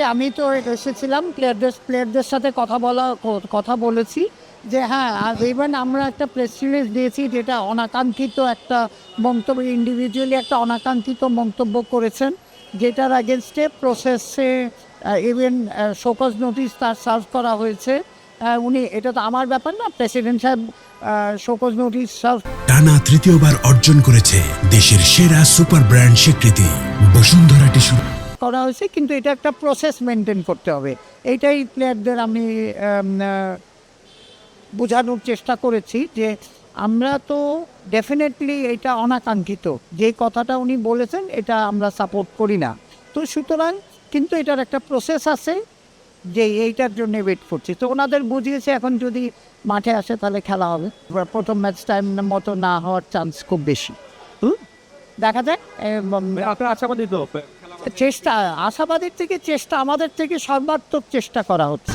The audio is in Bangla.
যে আমি তো এসেছিলাম প্লেয়ারদের প্লেয়ারদের সাথে কথা বলা, কথা বলেছি যে হ্যাঁ আর ইভেন আমরা একটা প্রেস রিলিজ দিয়েছি যেটা অনাকাঙ্ক্ষিত একটা মন্তব্য ইন্ডিভিজুয়ালি একটা অনাকাঙ্ক্ষিত মন্তব্য করেছেন, যেটার আগেনস্টে প্রসেসে ইভেন শোকজ নোটিশ তার সার্ভ করা হয়েছে। উনি, এটা তো আমার ব্যাপার না প্রেসিডেন্ট সাহেব শোকজ নোটিশ সার্ভ টানা তৃতীয়বার অর্জন করেছে দেশের সেরা সুপার ব্র্যান্ড স্বীকৃতি, বসুন্ধরা টিস্যু। করা হয়েছে, কিন্তু এটা একটা প্রসেস মেনটেন করতে হবে। এইটাই প্লেয়ারদের আমি বোঝানোর চেষ্টা করেছি যে আমরা তো ডেফিনেটলি এটা অনাকাঙ্ক্ষিত। যে কথাটা উনি বলেছেন, এটা আমরা সাপোর্ট করি না। তো সুতরাং কিন্তু এটার একটা প্রসেস আছে যে এইটার জন্য ওয়েট করছি। তো ওনাদের বুঝিয়েছে, এখন যদি মাঠে আসে তাহলে খেলা হবে। প্রথম ম্যাচ টাইম মতো না হওয়ার চান্স খুব বেশি? দেখা আপনার আশাবাদী তো চেষ্টা আশাবাদের থেকে চেষ্টা আমাদের থেকে সর্বাত্মক চেষ্টা করা হচ্ছে।